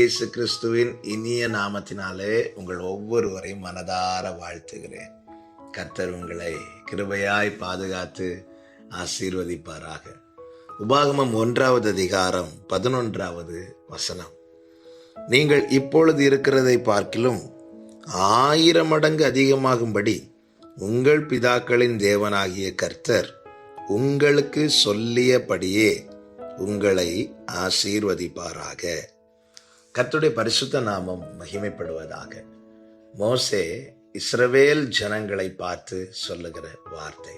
இயேசு கிறிஸ்துவின் இனிய நாமத்தினாலே உங்கள் ஒவ்வொருவரையும் மனதார வாழ்த்துகிறேன். கர்த்தர் உங்களை கிருபையாய் பாதுகாத்து ஆசீர்வதிப்பாராக. உபாகமம் ஒன்றாவது அதிகாரம் பதினொன்றாவது வசனம். நீங்கள் இப்பொழுது இருக்கிறதை பார்க்கிலும் ஆயிரம் மடங்கு அதிகமாகும்படி உங்கள் பிதாக்களின் தேவனாகிய கர்த்தர் உங்களுக்கு சொல்லியபடியே உங்களை ஆசீர்வதிப்பாராக. கர்த்தருடைய பரிசுத்த நாமம் மகிமைப்படுவதாக. மோசே இஸ்ரவேல் ஜனங்களை பார்த்து சொல்லுகிற வார்த்தை.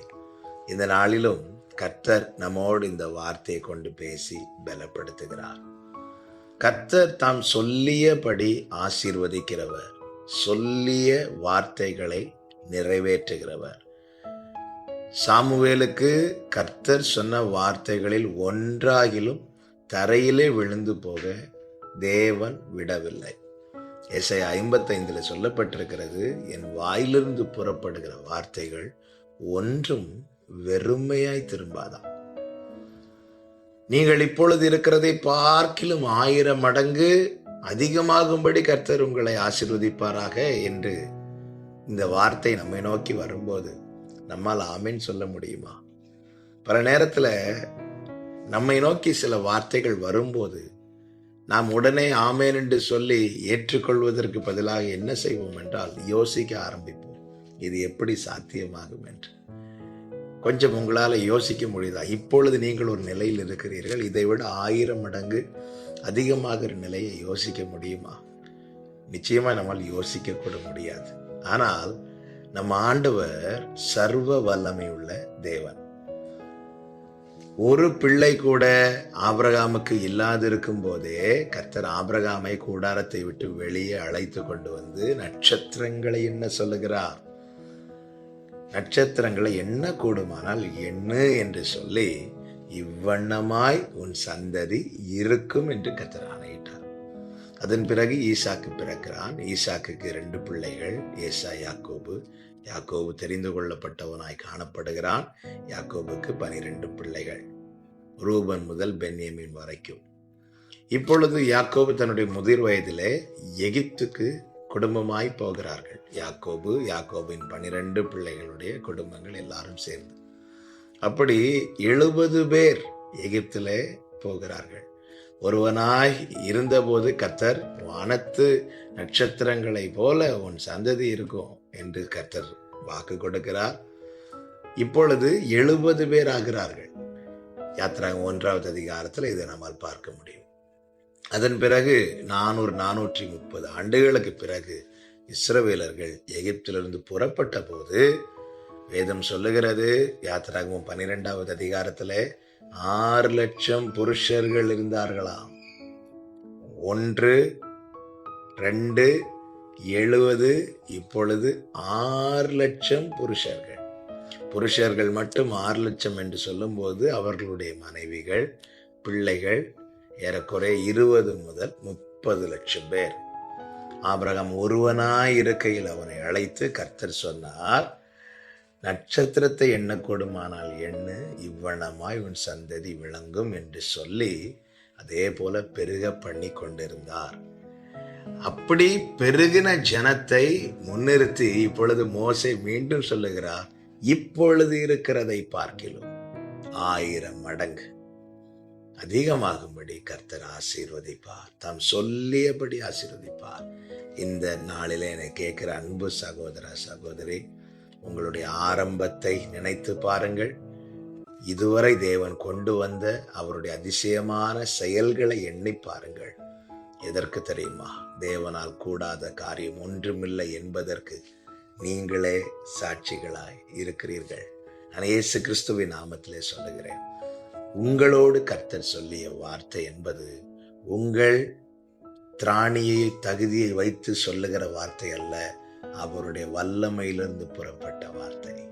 இந்த நாளிலும் கர்த்தர் நம்மோடு இந்த வார்த்தையை கொண்டு பேசி பலப்படுத்துகிறார். கர்த்தர் தாம் சொல்லியபடி ஆசீர்வதிக்கிறவர் சொல்லிய வார்த்தைகளை நிறைவேற்றுகிறவர். சாமுவேலுக்கு கர்த்தர் சொன்ன வார்த்தைகளில் ஒன்றாகிலும் தரையிலே விழுந்து போக தேவன் விடவில்லை. எஸ்ஐ ஐம்பத்தைந்தில் சொல்லப்பட்டிருக்கிறது என் வாயிலிருந்து புறப்படுகிற வார்த்தைகள் ஒன்றும் வெறுமையாய் திரும்பாதான் நீங்கள் இப்பொழுது இருக்கிறதை பார்க்கிலும் ஆயிரம் மடங்கு அதிகமாகும்படி கர்த்தர் உங்களை ஆசிர்வதிப்பாராக என்று இந்த வார்த்தை நம்மை நோக்கி வரும்போது நம்மால் ஆமேன் சொல்ல முடியுமா? பல நேரத்தில் நம்மை நோக்கி சில வார்த்தைகள் வரும்போது நாம் உடனே ஆமேன் என்று சொல்லி ஏற்றுக்கொள்வதற்கு பதிலாக என்ன செய்வோம் என்றால் யோசிக்க ஆரம்பிப்போம். இது எப்படி சாத்தியமாகும் என்று. கொஞ்சம் உங்களால் யோசிக்க முடியுதா? இப்பொழுது நீங்கள் ஒரு நிலையில் இருக்கிறீர்கள். இதை விட ஆயிரம் மடங்கு அதிகமாகிற நிலையை யோசிக்க முடியுமா? நிச்சயமாக நம்மால் யோசிக்க கூட முடியாது. ஆனால் நம்ம ஆண்டவர் சர்வ வல்லமை உள்ள தேவன். ஒரு பிள்ளை கூட ஆபிரகாமுக்கு இல்லாதிருக்கும் போதே கர்த்தர் ஆபிரகாமை கூடாரத்தை விட்டு வெளியே அழைத்து கொண்டு வந்து நட்சத்திரங்களை என்ன சொல்லுகிறார்? நட்சத்திரங்களை என்ன கூடுமானால் என்ன என்று சொல்லி இவ்வண்ணமாய் உன் சந்ததி இருக்கும் என்று கர்த்தர் ஆணையிட்டார். அதன் பிறகு ஈசாக்கு பிறக்கிறான். ஈசாக்குக்கு ரெண்டு பிள்ளைகள் ஏசா யாக்கோபு. யாக்கோபு தெரிந்து கொள்ளப்பட்டவனாய் காணப்படுகிறான். யாக்கோபுக்கு பனிரெண்டு பிள்ளைகள். ரூபன் முதல் பென்யமின் வரைக்கும். இப்பொழுது யாக்கோபு தன்னுடைய முதிர் வயதிலே எகிப்துக்கு குடும்பமாய் போகிறார்கள். யாக்கோபு யாக்கோபின் பனிரெண்டு பிள்ளைகளுடைய குடும்பங்கள் எல்லாரும் சேர்ந்து. அப்படி எழுபது பேர் எகிப்திலே போகிறார்கள். ஒருவனாய் இருந்தபோது கத்தர் வானத்து நட்சத்திரங்களை போல உன் சந்ததி இருக்கும் என்று கத்தர் வாக்கு கொடுக்கிறார். இப்பொழுது எழுபது பேர் ஆகிறார்கள். யாத்திராங்க ஒன்றாவது அதிகாரத்தில் இதை நம்மால் பார்க்க முடியும். அதன் பிறகு நானூறு நானூற்றி முப்பது ஆண்டுகளுக்கு பிறகு இஸ்ரவேலர்கள் எகிப்திலிருந்து புறப்பட்ட போது வேதம் சொல்லுகிறது யாத்திராகவும் பன்னிரெண்டாவது அதிகாரத்தில் ஆறு லட்சம் புருஷர்கள் இருந்தார்களாம். ஒன்று ரெண்டு எழுபது இப்பொழுது ஆறு லட்சம் புருஷர்கள். புருஷர்கள் மட்டும் ஆறு லட்சம் என்று சொல்லும்போது அவர்களுடைய மனைவிகள் பிள்ளைகள் ஏறக்குறைய இருபது முதல் முப்பது லட்சம் பேர். ஆபிரகம் ஒருவனாய் இருக்கையில் அவனை அழைத்து கர்த்தர் சொன்னார் நட்சத்திரத்தை எண்ணக்கூடுமானால் எண்ணு இவ்வண்ணமாய் உன் சந்ததி விளங்கும் என்று சொல்லி அதே போல பெருக பண்ணி கொண்டிருந்தார். அப்படி பெருகின ஜனத்தை முன்னிறுத்தி இப்பொழுது மோசை மீண்டும் சொல்லுகிறார் இப்பொழுது இருக்கிறதை பார்க்கிலும் ஆயிரம் மடங்கு அதிகமாகும்படி கர்த்தர் ஆசீர்வதிப்பார். தாம் சொல்லியபடி ஆசீர்வதிப்பார். இந்த நாளில் என்னை கேட்கிற அன்பு சகோதர சகோதரி உங்களுடைய ஆரம்பத்தை நினைத்து பாருங்கள். இதுவரை தேவன் கொண்டு வந்த அவருடைய அதிசயமான செயல்களை எண்ணி பாருங்கள். எதற்கு தெரியுமா? தேவனால் கூடாத காரியம் ஒன்றுமில்லை என்பதற்கு நீங்களே சாட்சிகளாய் இருக்கிறீர்கள். நான் இயேசு கிறிஸ்துவின் நாமத்திலே சொல்லுகிறேன். உங்களோடு கர்த்தர் சொல்லிய வார்த்தை என்பது உங்கள் திராணியை தகுதியை வைத்து சொல்லுகிற வார்த்தை அல்ல அவருடைய வல்லமையிலிருந்து புறப்பட்ட வார்த்தை.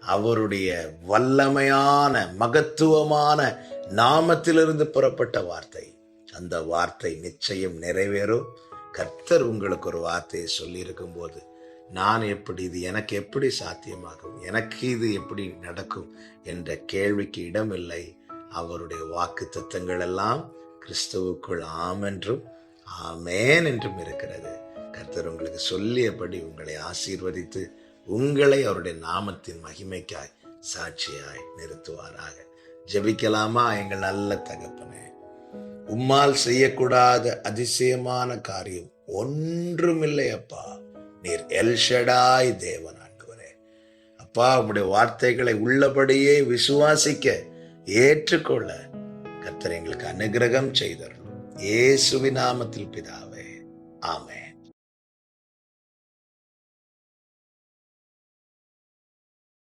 அவருடைய வல்லமையான மகத்துவமான நாமத்திலிருந்து புறப்பட்ட வார்த்தை. அந்த வார்த்தை நிச்சயம் நிறைவேறும். கர்த்தர் உங்களுக்கு ஒரு வார்த்தையை சொல்லியிருக்கும் போது நான் எப்படி இது எனக்கு எப்படி சாத்தியமாகும்? எனக்கு இது எப்படி நடக்கும்? என்ற கேள்விக்கு இடமில்லை. அவருடைய வாக்கு தத்துவங்கள் எல்லாம் கிறிஸ்துவுக்குள் ஆம் என்றும் ஆமேன் என்றும் இருக்கிறது. கர்த்தர் உங்களுக்கு சொல்லியபடி உங்களை ஆசீர்வதித்து உங்களை அவருடைய நாமத்தின் மகிமைக்காய் சாட்சியாய் நிறுத்துவாராக. ஜெபிக்கலாமா எங்கள் நல்ல தகப்பனே? உம்மால் செய்யக்கூடாத அதிசயமான காரியம் ஒன்றுமில்லை அப்பா. நீர் எல்ஷடாய் தேவன் ஆண்டவரே. அப்பா உங்களுடைய வார்த்தைகளை உள்ளபடியே விசுவாசிக்க ஏற்றுக்கொள்ள கர்த்தர் எங்களுக்கு அனுகிரகம் செய்தருளும் இயேசுவின் நாமத்தில் பிதாவே. ஆமே